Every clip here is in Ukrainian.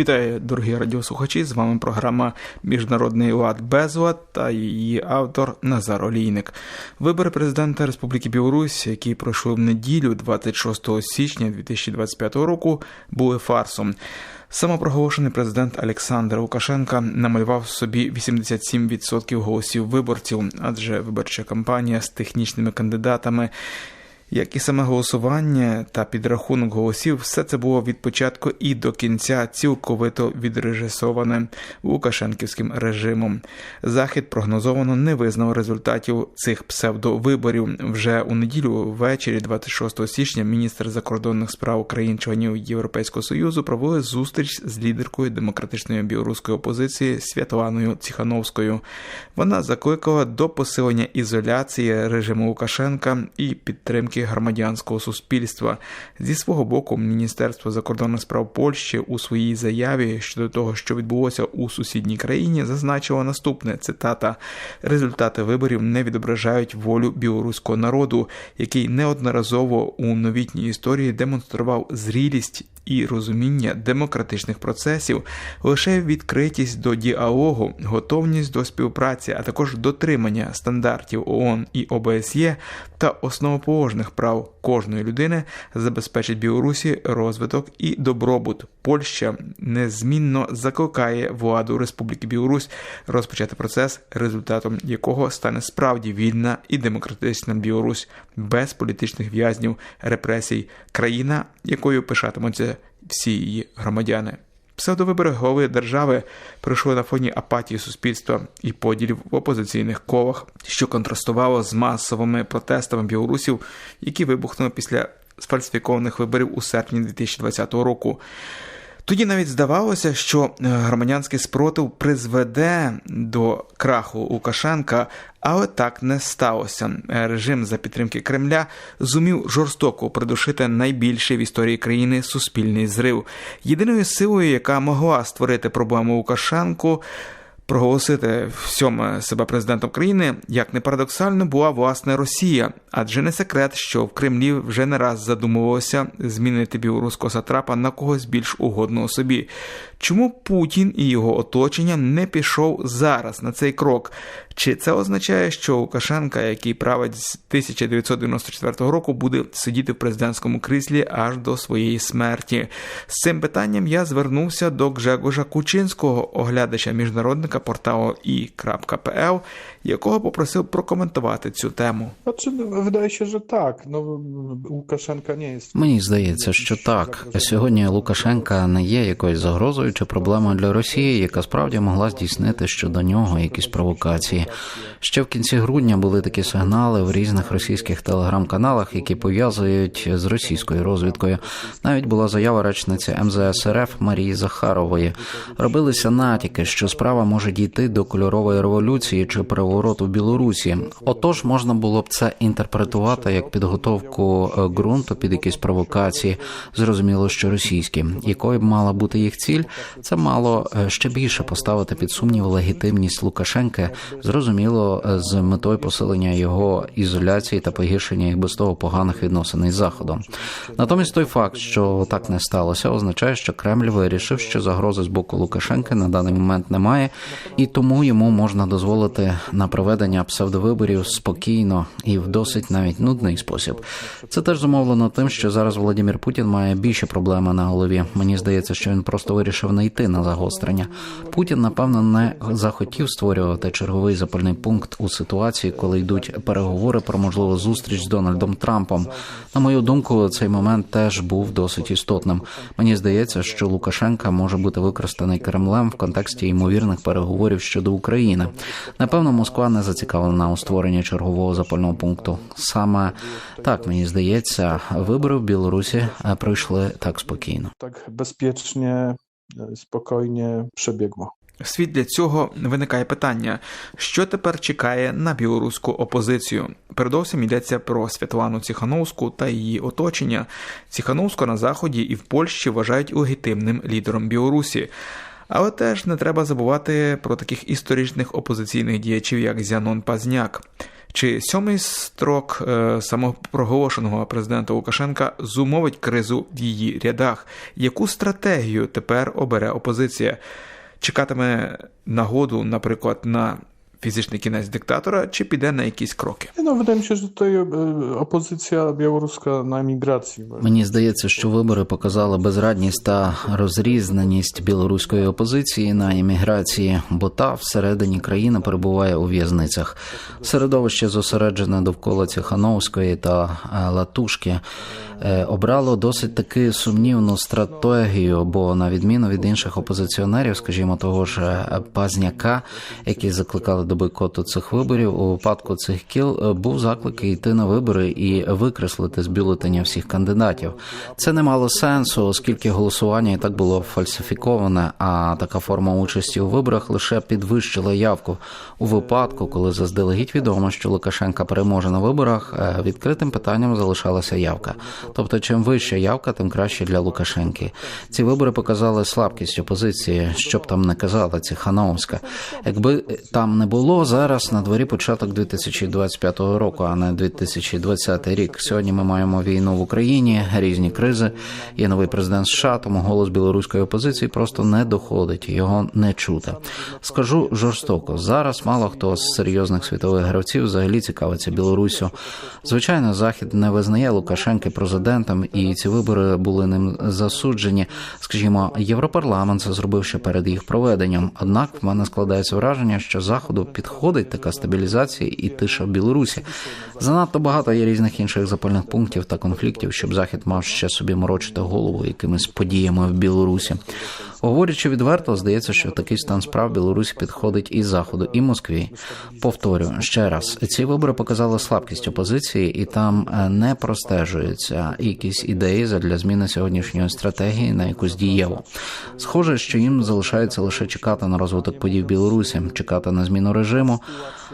Вітаю, дорогі радіослухачі! З вами програма Міжнародний лад безлад та її автор Назар Олійник. Вибори президента Республіки Білорусь, які пройшли в неділю, 26 січня 2025 року, були фарсом. Самопроголошений президент Олександр Лукашенка намалював собі 87% голосів виборців, адже виборча кампанія з технічними кандидатами як і саме голосування та підрахунок голосів, все це було від початку і до кінця цілковито відрежисоване Лукашенківським режимом. Захід прогнозовано не визнав результатів цих псевдовиборів. Вже у неділю ввечері, 26 січня, міністр закордонних справ країн-членів Європейського союзу провели зустріч з лідеркою демократичної білоруської опозиції Святланою Ціхановською. Вона закликала до посилення ізоляції режиму Лукашенка і підтримки підтримки громадянського суспільства. Зі свого боку, Міністерство закордонних справ Польщі у своїй заяві щодо того, що відбулося у сусідній країні, зазначило наступне цитата: результати виборів не відображають волю білоруського народу, який неодноразово у новітній історії демонстрував зрілість і розуміння демократичних процесів, лише відкритість до діалогу, готовність до співпраці, а також дотримання стандартів ООН і ОБСЄ та основоположних прав кожної людини забезпечить Білорусі розвиток і добробут. Польща незмінно закликає владу Республіки Білорусь розпочати процес, результатом якого стане справді вільна і демократична Білорусь без політичних в'язнів, репресій, країна, якою пишатимуться всі її громадяни. Псевдовибори голови держави пройшли на фоні апатії суспільства і поділів в опозиційних колах, що контрастувало з масовими протестами білорусів, які вибухнули після сфальсифікованих виборів у серпні 2020 року. Тоді навіть здавалося, що е, громадянський спротив призведе до краху Лукашенка, але так не сталося. Режим за підтримки Кремля зумів жорстоко придушити найбільший в історії країни суспільний зрив. Єдиною силою, яка могла створити проблему Лукашенку проголосити всьому себе президентом країни, як не парадоксально, була власне Росія, адже не секрет, що в Кремлі вже не раз задумувалося змінити білоруського сатрапа на когось більш угодного собі. Чому Путін і його оточення не пішов зараз на цей крок? Чи це означає, що Лукашенка, який править з 1994 року, буде сидіти в президентському кріслі аж до своєї смерті? З цим питанням я звернувся до Гжегожа Кучинського, оглядача міжнародника порталу i.pl, якого попросив прокоментувати цю тему. Видає, що так. Ну Лукашенка не є. Мені здається, що так. Сьогодні Лукашенка не є якоюсь загрозою чи проблемою для Росії, яка справді могла здійснити щодо нього якісь провокації. Ще в кінці грудня були такі сигнали в різних російських телеграм-каналах, які пов'язують з російською розвідкою. Навіть була заява речниці МЗС РФ Марії Захарової. Робилися натяки, що справа може дійти до кольорової революції чи перевороту в Білорусі. Отож, можна було б це інтерпретувати як підготовку е, ґрунту під якісь провокації. Зрозуміло, що російські, якою б мала бути їх ціль, це мало е, ще більше поставити під сумнів легітимність Лукашенка. Зрозуміло, е, з метою посилення його ізоляції та погіршення їх без того поганих відносин із заходом. Натомість той факт, що так не сталося, означає, що Кремль вирішив, що загрози з боку Лукашенка на даний момент немає, і тому йому можна дозволити на проведення псевдовиборів спокійно і в досить навіть нудний спосіб. Це теж зумовлено тим, що зараз Володимир Путін має більше проблеми на голові. Мені здається, що він просто вирішив не йти на загострення. Путін, напевно, не захотів створювати черговий запальний пункт у ситуації, коли йдуть переговори про можливу зустріч з Дональдом Трампом. На мою думку, цей момент теж був досить істотним. Мені здається, що Лукашенка може бути використаний Кремлем в контексті ймовірних переговорів щодо України. Напевно, Москва не зацікавлена у створенні чергового запального пункту. Саме так мені здається, вибори в Білорусі пройшли так спокійно. Так безпечно, спокійно прzebiegło. В світ для цього виникає питання, що тепер чекає на білоруську опозицію. Передовсім йдеться про Світлану Ціхановську та її оточення. Ціхановську на заході і в Польщі вважають легітимним лідером Білорусі. Але теж не треба забувати про таких історичних опозиційних діячів, як Зянон Пазняк. Чи сьомий строк е, самопроголошеного президента Лукашенка зумовить кризу в її рядах? Яку стратегію тепер обере опозиція? Чекатиме нагоду, наприклад, на fizyczny kінець диктатора, чи піде на якісь кроки? No, wydaje mi się, że tutaj e, opozycja białoruska. Мені здається, що вибори показали безрадність та розрізненість білоруської опозиції на імміграції, бо та всередині країни перебуває у в'язницях. Середовище зосереджене довкола Ціхановської та е, Латушки е, обрало досить таки сумнівну стратегію, бо на відміну від інших опозиціонерів, скажімо, того ж е, Пазняка, які закликали до бойкоту цих виборів, у випадку цих кіл е, був заклик йти на вибори і викреслити з бюлетеня всіх кандидатів. Це не мало сенсу, оскільки голосування і так було фальсифіковане. А така форма участі у виборах лише підвищила явку у випадку, коли заздалегідь відомо, що Лукашенка переможе на виборах. е, Відкритим питанням залишалася явка. Тобто, чим вища явка, тим краще для Лукашенки. Ці вибори показали слабкість опозиції, що б там не казала Ціхановська. Якби там не було зараз на дворі початок 2025 року, а не 2020 рік. Сьогодні ми маємо війну в Україні, різні кризи. Є новий президент США, тому голос білоруської опозиції просто не доходить, його не чути. Скажу жорстоко. Зараз мало хто з серйозних світових гравців взагалі цікавиться Білоруссю. Звичайно, захід не визнає Лукашенки президентом, і ці вибори були ним засуджені. Скажімо, європарламент це зробив ще перед їх проведенням. Однак в мене складається враження, що заходу підходить така стабілізація і тиша в Білорусі. Занадто багато є різних інших запальних пунктів та конфліктів, щоб захід мав ще собі морочити голову якимись подіями в Білорусі. Говорячи відверто, здається, що такий стан справ Білорусі підходить і заходу, і Москві. Повторю ще раз: ці вибори показали слабкість опозиції, і там е, не простежуються якісь ідеї для зміни сьогоднішньої стратегії на якусь дієву. Схоже, що їм залишається лише чекати на розвиток подій в Білорусі, чекати на зміну режиму.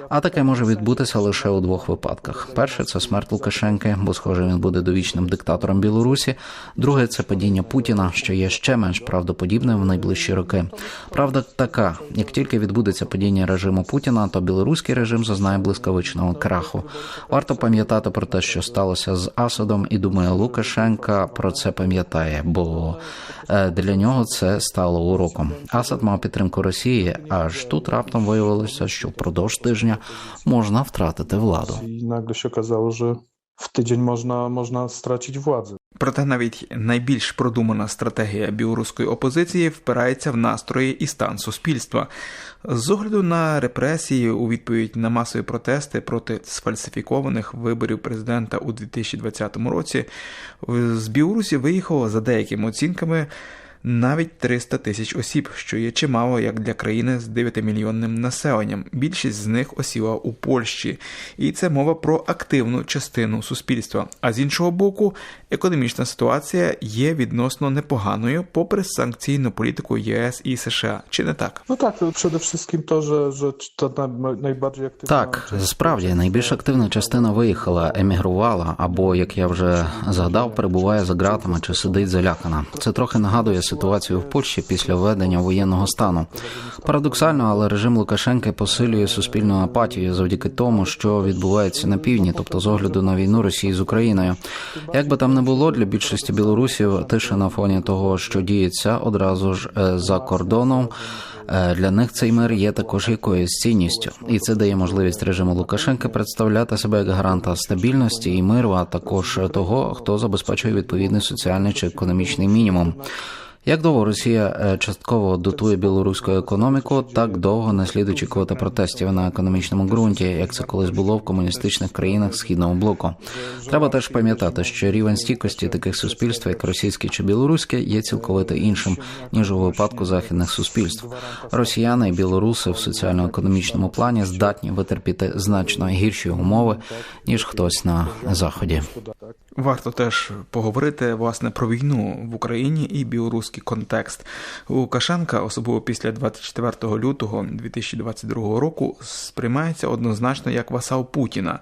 А таке може відбутися лише у двох випадках: перше це смерть Лукашенки, бо схоже він буде довічним диктатором Білорусі. Друге це падіння Путіна, що є ще менш правдоподібним в найближчі роки. Правда така: як тільки відбудеться падіння режиму Путіна, то білоруський режим зазнає блискавичного краху. Варто пам'ятати про те, що сталося з Асадом, і думаю, Лукашенка про це пам'ятає, бо е, для нього це стало уроком. Асад мав підтримку Росії, аж тут раптом виявилося, що впродовж тижня можна втратити владу. Nagle się okazało, że w tydzień można, można stracić władzę. Проте навіть найбільш продумана стратегія білоруської опозиції впирається в настрої і стан суспільства. З огляду на репресії у відповідь на масові протести проти сфальсифікованих виборів президента у 2020 році з Білорусі виїхало за деякими оцінками. Навіть 300 тисяч осіб, що є чимало як для країни з 9-мільйонним населенням. Більшість з них осіла у Польщі, і це мова про активну частину суспільства. А з іншого боку, економічна ситуація є відносно непоганою, попри санкційну політику ЄС і США. Чи не так? No tak, przede wszystkim to, że, że ta na- Так, справді найбільш активна частина виїхала, емігрувала, або як я вже згадав, перебуває за ґратами чи сидить залякана. Це трохи нагадує ситуацію в Польщі після введення воєнного стану. Парадоксально, але режим Лукашенка посилює суспільну апатію завдяки тому, що відбувається на півдні, тобто з огляду на війну Росії з Україною. Як би там не було для більшості білорусів, тиша на фоні того, що діється одразу ж е, за кордоном. Е, Для них цей мир є також якоюсь цінністю, і це дає можливість режиму Лукашенка представляти себе як гаранта стабільності і миру, а також того, хто забезпечує відповідний соціальний чи економічний мінімум. Як довго Росія е, частково дотує білоруську економіку, так довго не слід очікувати протестів на економічному ґрунті, як це колись було в комуністичних країнах східного блоку. Треба теж пам'ятати, що рівень стійкості таких суспільств, як російське чи білоруське, є цілковито іншим ніж у випадку західних суспільств. Росіяни і білоруси в соціально-економічному плані здатні витерпіти значно гірші умови ніж хтось на заході. Варто теж поговорити власне про війну в Україні і білоруський контекст. Лукашенка, особливо після 24 лютого 2022 року, сприймається однозначно як васал Путіна.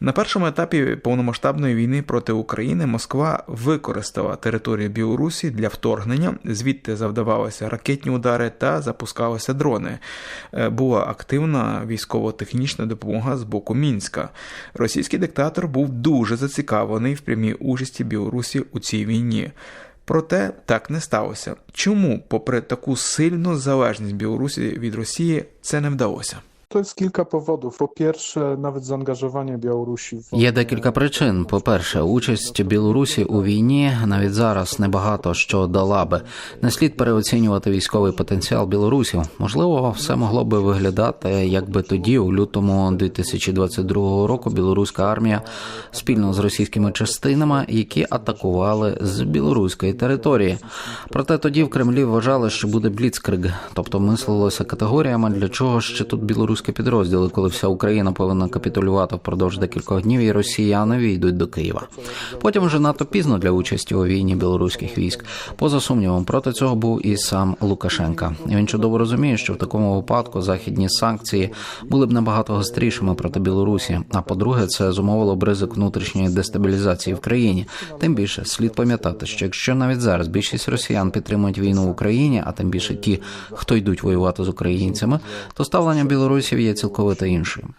На першому етапі повномасштабної війни проти України Москва використала територію Білорусі для вторгнення, звідти завдавалися ракетні удари та запускалися дрони. Е, Була активна військово-технічна допомога з боку Мінська. Російський диктатор був дуже зацікавлений в прямій участі Білорусі у цій війні. Проте так не сталося. Чому, попри таку сильну залежність Білорусі від Росії, це не вдалося? To jest kilka powodów. Po pierwsze, nawet zaangażowanie Białorusi w Є декілька причин. По-перше, участь Білорусі у війні навіть зараз небагато що дала би. Не слід переоцінювати військовий потенціал білорусів. Можливо, все могло би виглядати, якби тоді, у лютому 2022 року, білоруська армія спільно з російськими частинами, які атакували з білоруської території. Проте тоді в Кремлі вважали, що буде бліцкриг, тобто мислилося категоріями, для чого ще тут білоруські підрозділи, коли вся Україна повинна капітулювати впродовж декількох днів, і росіяни війдуть до Києва. Потім вже надто пізно для участі у війні білоруських військ. Поза сумнівом, проти цього був і сам Лукашенка. Він чудово розуміє, що в такому випадку західні санкції були б набагато гострішими проти Білорусі. А по-друге, це зумовило б ризик внутрішньої дестабілізації в країні. Тим більше слід пам'ятати, що якщо навіть зараз більшість росіян підтримують війну в Україні, а тим більше ті, хто йдуть воювати з українцями, то ставлення білорусів є цілковито іншим.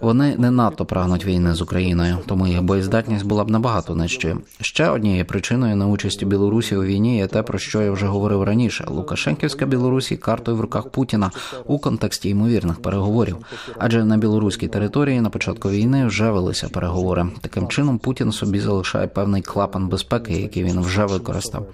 Вони не надто прагнуть війни з Україною, тому їх боєздатність була б набагато нижчою. Ще однією причиною неучасті Білорусі у війні є те, про що я вже говорив раніше. Лукашенківська Білорусі картою в руках Путіна у контексті ймовірних переговорів. Адже на білоруській території на початку війни вже велися переговори. Таким чином Путін собі залишає певний клапан безпеки, який він вже використав.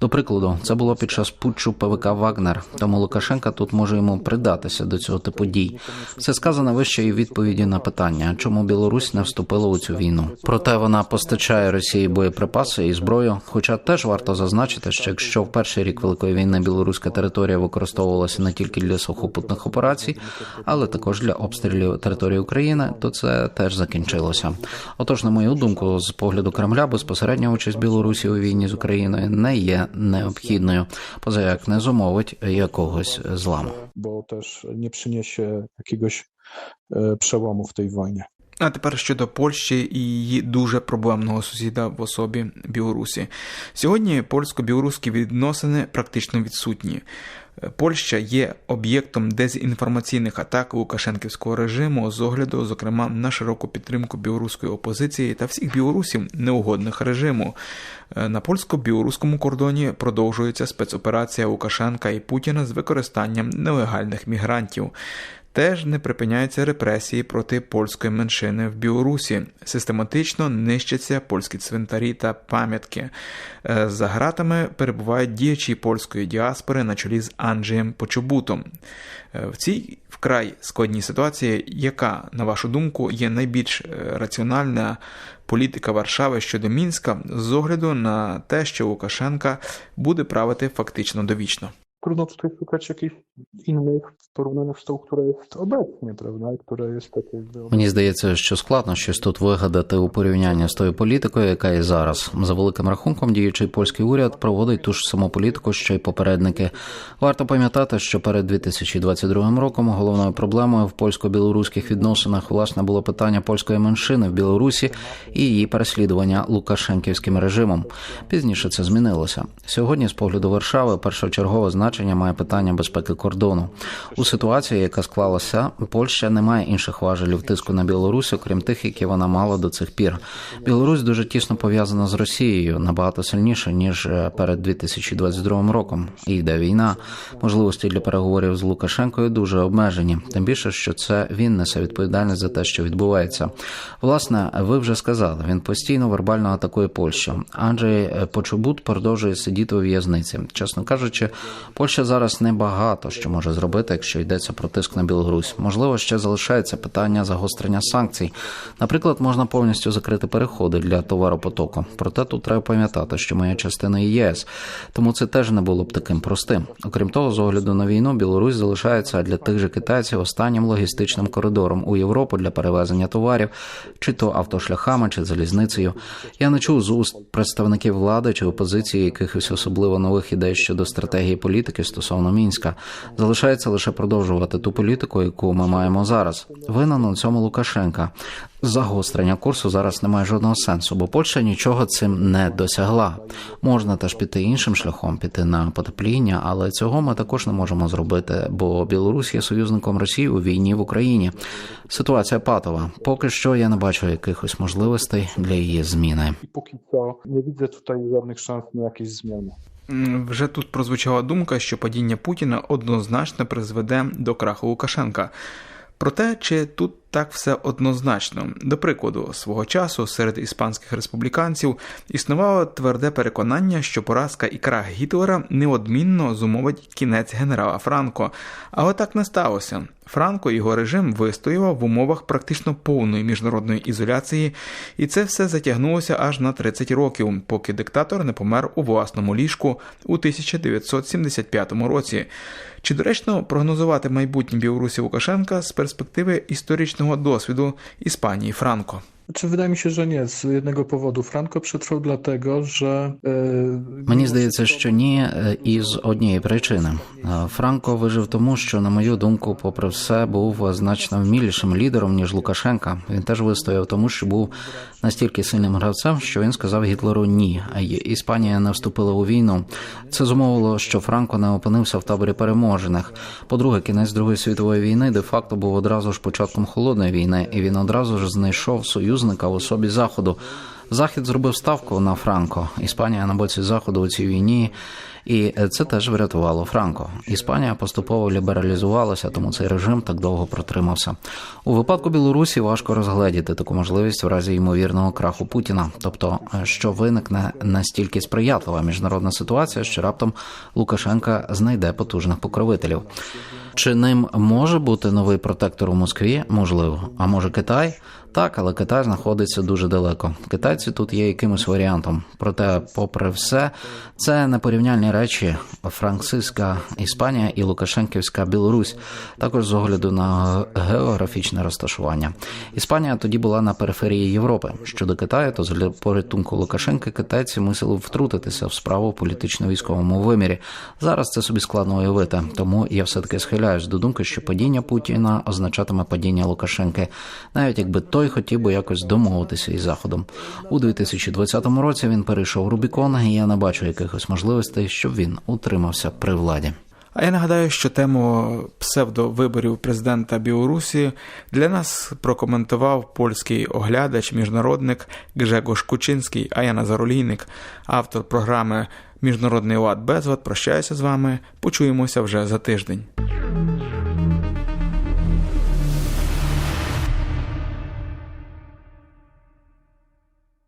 До прикладу, це було під час путчу ПВК Вагнер. Тому Лукашенка тут може йому придатися до цього типу дій. Все сказано вище і відповіді на питання, чому Білорусь не вступила у цю війну. Проте вона постачає Росії боєприпаси і зброю. Хоча теж варто зазначити, що якщо в перший рік великої війни білоруська територія використовувалася не тільки для сухопутних операцій, але також для обстрілів території України, то це теж закінчилося. Отож, на мою думку, з погляду Кремля безпосередня участь Білорусі у війні з Україною не є необхідною, поза як не зумовить якогось зламу. bo też nie przyniesie jakiegoś przełomu w tej wojnie. А тепер щодо Польщі і її дуже проблемного сусіда в особі Білорусі. Сьогодні польсько-білоруські відносини практично відсутні. Польща є об'єктом дезінформаційних атак Лукашенківського режиму з огляду, зокрема, на широку підтримку білоруської опозиції та всіх білорусів неугодних режиму. На польсько-білоруському кордоні продовжується спецоперація Лукашенка і Путіна з використанням нелегальних мігрантів. Теж не припиняються репресії проти польської меншини в Білорусі. Систематично нищаться польські цвинтарі та пам'ятки. Е, За гратами перебувають діячі польської діаспори на чолі з Анджеєм Почобутом. Е, В цій вкрай складній ситуації, яка, на вашу думку, є найбільш е, раціональна політика Варшави щодо Мінська з огляду на те, що Лукашенка буде правити фактично довічно. Trudno tutaj szukać jakichś innych w porównaniu z tą, która jest obecnie, prawda? Która jest tak. Мені здається, що складно щось тут вигадати у порівнянні з тою політикою, яка є зараз. За великим рахунком, діючий польський уряд проводить ту ж саму політику, що й попередники. Варто пам'ятати, що перед 2022 роком головною проблемою в польсько-білоруських відносинах власне було питання польської меншини в Білорусі і її переслідування Лукашенківським режимом. Пізніше це змінилося. Сьогодні, з погляду Варшави, першочергове значення має питання безпеки кордону. У ситуації, яка склалася, Польща не має інших важелів тиску на Білорусь, окрім тих, які вона мала до цих пір. Білорусь дуже тісно пов'язана з Росією набагато сильніше ніж е, перед 2022 роком. І йде війна. Можливості для переговорів з Лукашенкою дуже обмежені. Тим більше, що це він несе відповідальність за те, що відбувається. Власне, ви вже сказали, він постійно вербально атакує Польщу. Анджей е, Почобут продовжує сидіти у в'язниці. Чесно кажучи, Польща зараз небагато що може зробити, якщо йдеться про тиск на Білорусь. Можливо, ще залишається питання загострення санкцій. Наприклад, можна повністю закрити переходи для товаропотоку. Проте тут треба пам'ятати, що моя частина ЄС, тому це теж не було б таким простим. Окрім того, з огляду на війну, Білорусь залишається для тих же китайців останнім логістичним коридором у Європу для перевезення товарів, чи то автошляхами, чи залізницею. Я не чув з уст представників влади чи опозиції якихось особливо нових ідей щодо стратегії політики стосовно мінська. Залишається лише продовжувати ту політику, яку ми маємо зараз. Винен у цьому Лукашенка. Загострення курсу зараз не має жодного сенсу, бо Польща нічого цим не досягла. Можна теж піти іншим шляхом, піти на потепління, але цього ми також не можемо зробити, бо Білорусь є союзником Росії у війні в Україні. Ситуація патова. Поки що я не бачу якихось можливостей для її зміни. I póki co nie widzę tutaj żadnych szans na jakieś zmiany. Вже тут прозвучала думка, що падіння Путіна однозначно призведе до краху Лукашенка. Проте, чи тут так все однозначно? До прикладу, свого часу серед іспанських республіканців існувало тверде переконання, що поразка і крах Гітлера неодмінно зумовить кінець генерала Франко. Але так не сталося. Франко його режим вистоював в умовах практично повної міжнародної ізоляції, і це все затягнулося аж на 30 років, поки диктатор не помер у власному ліжку у 1975 році. Чи доречно прогнозувати майбутнє Білорусі Лукашенка з перспективи історичного досвіду Іспанії Франко? Znaczy, wydaje mi się, że nie, z jednego powodu. Franco przetrwał dlatego, że... e, Мені здається, що ні, е, із однієї причини. Франко вижив тому, що, на мою думку, попри все, був значно вмілішим лідером ніж Лукашенка. Він теж вистояв тому, що був настільки сильним гравцем, що він сказав Гітлеру ні. А Іспанія не вступила у війну. Це зумовило, що Франко не опинився в таборі переможених. По-друге, кінець Другої світової війни де-факто був одразу ж початком холодної війни, і він одразу ж знайшов союзника в особі заходу. Захід зробив ставку на Франко. Іспанія на боці заходу у цій війні, і це теж врятувало Франко. Іспанія поступово лібералізувалася, тому цей режим так довго протримався. У випадку Білорусі важко розгледіти таку можливість в разі ймовірного краху Путіна, тобто що виникне настільки сприятлива міжнародна ситуація, що раптом Лукашенка знайде потужних покровителів. Чи ним може бути новий протектор у Москві? Можливо. А може Китай? Так, але Китай знаходиться дуже далеко. Китайці тут є якимось варіантом. Проте, попри все, це непорівняльні речі. Французька Іспанія і Лукашенківська Білорусь, також з огляду на географічне розташування. Іспанія тоді була на периферії Європи. Щодо Китаю, то для порятунку Лукашенка китайці мусили втрутитися в справу політично-військовому вимірі. Зараз це собі складно уявити. Тому я все таки схиляюсь до думки, що падіння Путіна означатиме падіння Лукашенки, навіть якби той хотів би якось домовитися із заходом. У 2020 році він перейшов Рубікон, і я не бачу якихось можливостей, щоб він утримався при владі. А я нагадаю, що тему псевдовиборів президента Білорусі для нас прокоментував польський оглядач, міжнародник Гжегош Кучинський, а я Назар Олійник, автор програми Міжнародний лад безлад. Прощаюся з вами. Почуємося вже за тиждень.